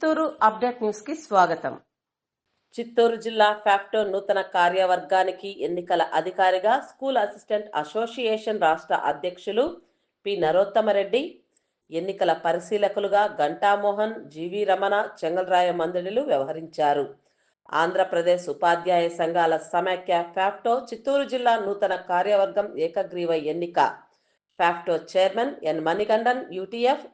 Chittoor update న్యూస్కి స్వాగతం. చిత్తూరు జిల్లా ఫ్యాక్టో నూతన కార్యవర్గానికి ఎన్నికల అధికారిగా స్కూల్ అసిస్టెంట్ అసోసియేషన్ రాష్ట్ర అధ్యక్షులు పి. నరోత్తమరెడ్డి ఎన్నికల పరిశీలకులుగా గంటామోహన్ జీవి రమణ చెంగల్రాయ మందడిలు వ్యవహరించారు. ఆంధ్రప్రదేశ్ ఉపాధ్యాయ సంఘాల సమైక్య ఫ్యాక్టో చిత్తూరు జిల్లా నూతన కార్యవర్గం ఏకగ్రీవ ఎన్నిక. FAPTO chairman N Manikandan UTF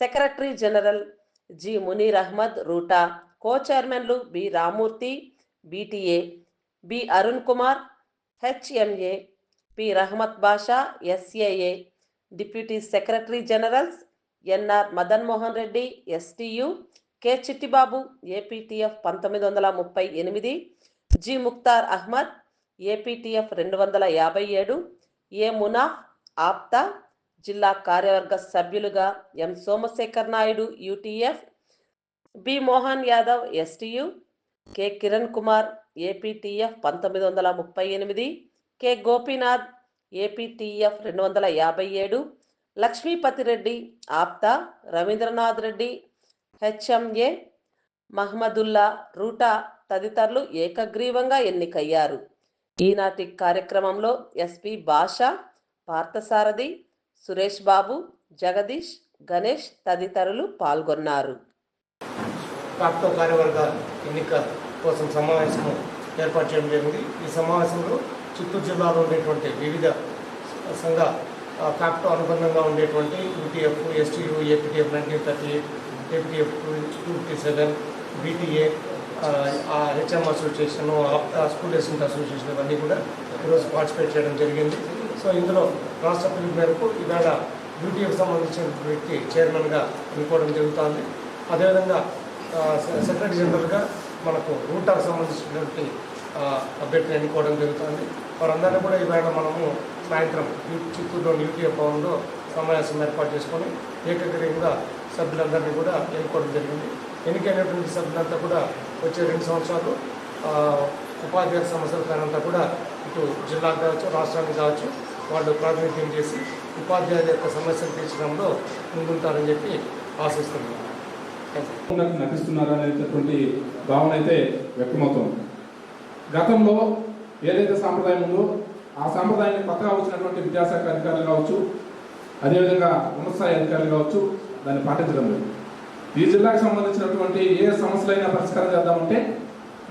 secretary general G. Munir Ahmed RUTA. కో చైర్మన్లు B. Ramurthy BTA B. Arun Kumar HMA P. Rahamat Basha SAA deputy secretary generals NR Madan Mohan Reddy STU K. Chittibabu APTF పంతొమ్మిది వందల ముప్పై ఎనిమిది G. Mukhtar Ahmed APTF రెండు వందల యాభై ఏడు ఏ. మునాఫ్ ఆప్తా జిల్లా కార్యవర్గ సభ్యులుగా M. Somashekar Naidu UTF B. Mohan Yadav STU K. Kiran Kumar APTF పంతొమ్మిది వందల ముప్పై ఎనిమిది కె. గోపీనాథ్ ఏపీటీఎఫ్ రెండు వందల యాభై ఏడు లక్ష్మీపతి రెడ్డి ఆప్తా రవీంద్రనాథ్ రెడ్డి హెచ్ఎంఏ మహమ్మదుల్లా రూటా తదితరులు ఏకగ్రీవంగా ఎన్నికయ్యారు. ఈనాటి కార్యక్రమంలో ఎస్పి భాష పార్థసారథి సురేష్ బాబు జగదీష్ గణేష్ తదితరులు పాల్గొన్నారు. కాక్టో కార్యవర్గ ఎన్నిక కోసం సమావేశం ఏర్పాటు చేయడం జరిగింది. ఈ సమావేశంలో చిత్తూరు జిల్లాలో ఉండేటువంటి వివిధ సంఘ కాప్టో అనుబంధంగా ఉండేటువంటి UTF STU APTF nineteen thirty eight APTF two fifty seven BTA HM association school assistant association ఇవన్నీ కూడా ఈరోజు పార్టిసిపేట్ చేయడం జరిగింది. సో ఇందులో రాష్ట్ర పిలుపు మేరకు ఈవేళ యూటీఎఫ్ సంబంధించిన వ్యక్తి చైర్మన్గా ఎన్నుకోవడం జరుగుతుంది. అదేవిధంగా సెక్రటరీ జనరల్గా మనకు రూటాకు సంబంధించినటువంటి ఆ, అభ్యర్థిని ఎన్నుకోవడం జరుగుతుంది. వారందరినీ కూడా ఈవేళ మనము సాయంత్రం చిత్తూరులోని యూటీఎఫ్ భవన్లో సమావేశం ఏర్పాటు చేసుకొని ఏకగ్రీయంగా సభ్యులందరినీ కూడా ఎన్నుకోవడం జరిగింది. ఎన్నికైనటువంటి సభ్యులంతా కూడా వచ్చే రెండు సంవత్సరాలు ఉపాధ్యాయ సమస్యల పైనంతా కూడా ఇటు జిల్లాకు కావచ్చు రాష్ట్రానికి కావచ్చు వాళ్ళు ప్రాతినిధ్యం చేసి ఉపాధ్యాయుల యొక్క సమస్యలు తీర్చడంలో ముందుంటారని చెప్పి ఆశిస్తున్నాను. నటిస్తున్నారా అనేటటువంటి భావన అయితే వ్యక్తమవుతుంది. గతంలో ఏదైతే సాంప్రదాయం ఉందో ఆ సాంప్రదాయాన్ని కొత్తగా వచ్చినటువంటి విద్యాశాఖ అధికారులు కావచ్చు అదేవిధంగా ఉన్నత స్థాయి అధికారులు కావచ్చు దాన్ని పాటించడం లేదు. ఈ జిల్లాకు సంబంధించినటువంటి ఏ సమస్యలైనా పరిష్కారం చేద్దామంటే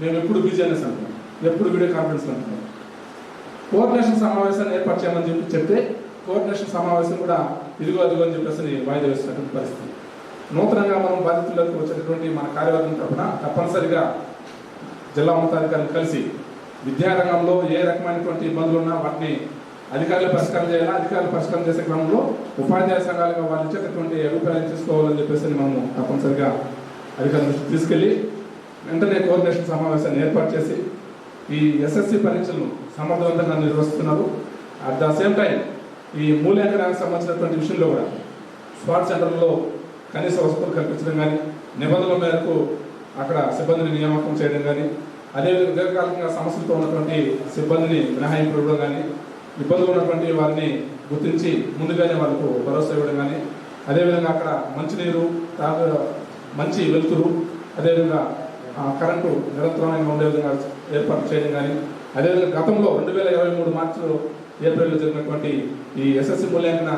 మేము ఎప్పుడు బిజినెస్ అంటున్నాం ఎప్పుడు వీడియో కాన్ఫరెన్స్ అంటున్నాం. కోఆర్డినేషన్ సమావేశాన్ని ఏర్పాటు చేయమని చెప్పి చెప్తే కోఆర్డినేషన్ సమావేశం కూడా ఇదిగో అదిగో అని చెప్పేసి వాయిదా వేసినటువంటి పరిస్థితి. నూతనంగా మనం బాధితులకు వచ్చేటటువంటి మన కార్యవర్గం తరఫున తప్పనిసరిగా జిల్లా ఉన్నతాధికారులు కలిసి విద్యారంగంలో ఏ రకమైనటువంటి ఇబ్బందులు ఉన్నా వాటిని అధికారులు పరిష్కారం చేయాలా? అధికారులు పరిష్కారం చేసే క్రమంలో ఉపాధ్యాయ సంఘాలుగా వాళ్ళు ఇచ్చేటటువంటి అభిప్రాయం తీసుకోవాలని చెప్పేసి మనము తప్పనిసరిగా అధికారుల దృష్టికి తీసుకెళ్ళి వెంటనే కోఆర్డినేషన్ సమావేశాన్ని ఏర్పాటు చేసి ఈ ఎస్ఎస్సి పరీక్షలను సమర్థవంతంగా నిర్వహిస్తున్నారు. అట్ ద సేమ్ టైం ఈ మూల్యాంకనానికి సంబంధించినటువంటి విషయంలో కూడా స్పాట్ సెంటర్లో కనీస వసతులు కల్పించడం కానీ నిబంధనల మేరకు అక్కడ సిబ్బందిని నియామకం చేయడం కానీ అదేవిధంగా దీర్ఘకాలికంగా సమస్యలతో ఉన్నటువంటి సిబ్బందిని మినహాయింపు ఇవ్వడం కానీ ఇబ్బందులు ఉన్నటువంటి వారిని గుర్తించి ముందుగానే వాళ్ళకు భరోసా ఇవ్వడం కానీ అదేవిధంగా అక్కడ మంచినీరు తాగు మంచి వెలుతురు అదేవిధంగా కరెంటు నిరంతరమైన ఉండే విధంగా ఏర్పాటు చేయడం కానీ అదేవిధంగా గతంలో రెండు వేల ఇరవై మూడు మార్చిలో ఏప్రిల్లో జరిగినటువంటి ఈ ఎస్ఎస్సి మూల్యాంకన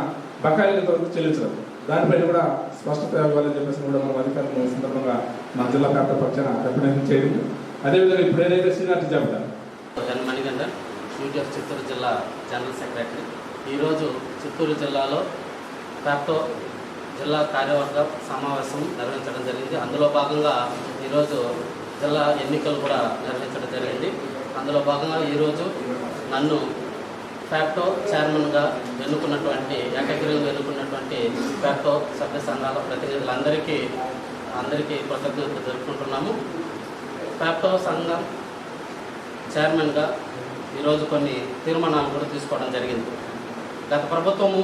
బకాయిల వరకు చెల్లించడం. దానిపైన కూడా స్పష్టత ఇవ్వాలని చెప్పేసి కూడా మనం అధికారులు సందర్భంగా మా జిల్లా వ్యాప్త పక్షాన రిప్రజెంట్ చేయడం. అదేవిధంగా ఇప్పుడు ఏదైతే సీనియారిటీ జాబితా ఎన్ యూటీఎఫ్ చిత్తూరు జిల్లా జనరల్ సెక్రటరీ. ఈరోజు చిత్తూరు జిల్లాలో ఫ్యాక్టో జిల్లా కార్యవర్గ సమావేశం నిర్వహించడం జరిగింది. అందులో భాగంగా ఈరోజు జిల్లా ఎన్నికలు కూడా నిర్వహించడం జరిగింది. అందులో భాగంగా ఈరోజు నన్ను ఫ్యాక్టో చైర్మన్గా ఎన్నుకున్నటువంటి ఏకగ్రీవంగా ఎన్నుకున్నటువంటి ఫ్యాక్టో సభ్య సంఘాల ప్రతినిధులందరికీ అందరికీ కృతజ్ఞతలు జరుపుకుంటున్నాము ఫ్యాక్టో సంఘం చైర్మన్గా ఈరోజు కొన్ని తీర్మానాలు కూడా తీసుకోవడం జరిగింది. గత ప్రభుత్వము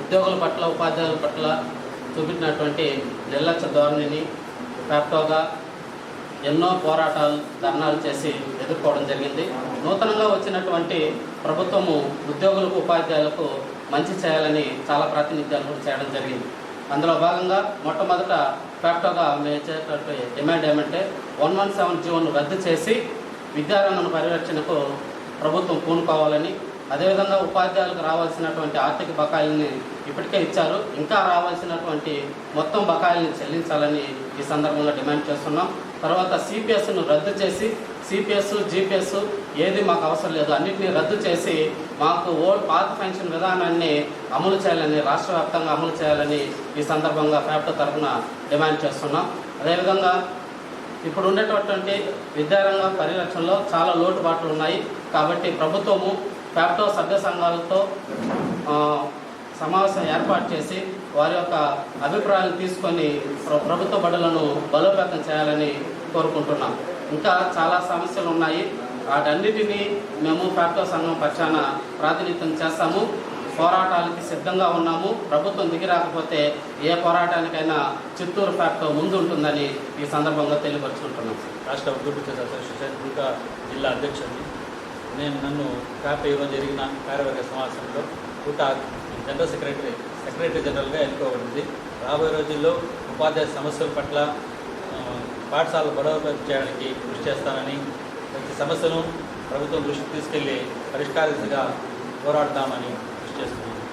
ఉద్యోగుల పట్ల ఉపాధ్యాయుల పట్ల చూపించినటువంటి నిర్లక్ష్య ధోరణిని ఫ్యాక్టోగా ఎన్నో పోరాటాలు ధర్నాలు చేసి ఎదుర్కోవడం జరిగింది. నూతనంగా వచ్చినటువంటి ప్రభుత్వము ఉద్యోగులకు ఉపాధ్యాయులకు మంచి చేయాలని చాలా ప్రాతినిధ్యాలు కూడా చేయడం జరిగింది. అందులో భాగంగా మొట్టమొదట ఫ్యాక్టోగా మేము ఇచ్చేటటువంటి డిమాండ్ ఏమంటే వన్ వన్ సెవెన్ జీవోను రద్దు చేసి విద్యారంగం పరిరక్షణకు ప్రభుత్వం పూనుకోవాలని అదేవిధంగా ఉపాధ్యాయులకు రావాల్సినటువంటి ఆర్థిక బకాయిల్ని ఇప్పటికే ఇచ్చారు. ఇంకా రావాల్సినటువంటి మొత్తం బకాయిల్ని చెల్లించాలని ఈ సందర్భంగా డిమాండ్ చేస్తున్నాం. తర్వాత సిపిఎస్ను రద్దు చేసి సిపిఎస్ జీపీఎస్ ఏది మాకు అవసరం లేదు అన్నింటినీ రద్దు చేసి మాకు ఓల్డ్ పాత పెన్షన్ విధానాన్ని అమలు చేయాలని రాష్ట్ర వ్యాప్తంగా అమలు చేయాలని ఈ సందర్భంగా ఫ్యాప్టో తరఫున డిమాండ్ చేస్తున్నాం. అదేవిధంగా ఇప్పుడు ఉండేటటువంటి విద్యారంగ పరిరక్షణలో చాలా లోటుపాట్లు ఉన్నాయి. కాబట్టి ప్రభుత్వము ఫ్యాప్టో సభ్య సంఘాలతో సమావేశం ఏర్పాటు చేసి వారి యొక్క అభిప్రాయాలు తీసుకొని ప్రభుత్వ బడులను బలోపేతం చేయాలని కోరుకుంటున్నాం. ఇంకా చాలా సమస్యలు ఉన్నాయి. వాటన్నిటినీ మేము ఫ్యాక్టో సంఘం పక్షాన ప్రాతినిధ్యం చేస్తాము. పోరాటాలకి సిద్ధంగా ఉన్నాము. ప్రభుత్వం దిగి రాకపోతే ఏ పోరాటానికైనా చిత్తూరు ఫ్యాక్టో ముందు ఉంటుందని ఈ సందర్భంగా తెలియపరుచుకుంటున్నాం. రాష్ట్ర అభివృద్ధి అసోసియేషన్ ఇంకా జిల్లా అధ్యక్షుడిని నేను నన్ను కాపీ ఇవ్వడం జరిగిన కార్యవర్గ సమావేశంలో కూట జనరల్ సెక్రటరీ సెక్రటరీ జనరల్గా ఎన్నుకోబడింది రాబోయే రోజుల్లో ఉపాధ్యాయ సమస్యల పట్ల పాఠశాల బలోపేతం చేయడానికి కృషి చేస్తానని ప్రతి సమస్యను ప్రభుత్వం దృష్టికి తీసుకెళ్ళి పరిష్కార దిశగా పోరాడతామని కృషి చేస్తున్నాను.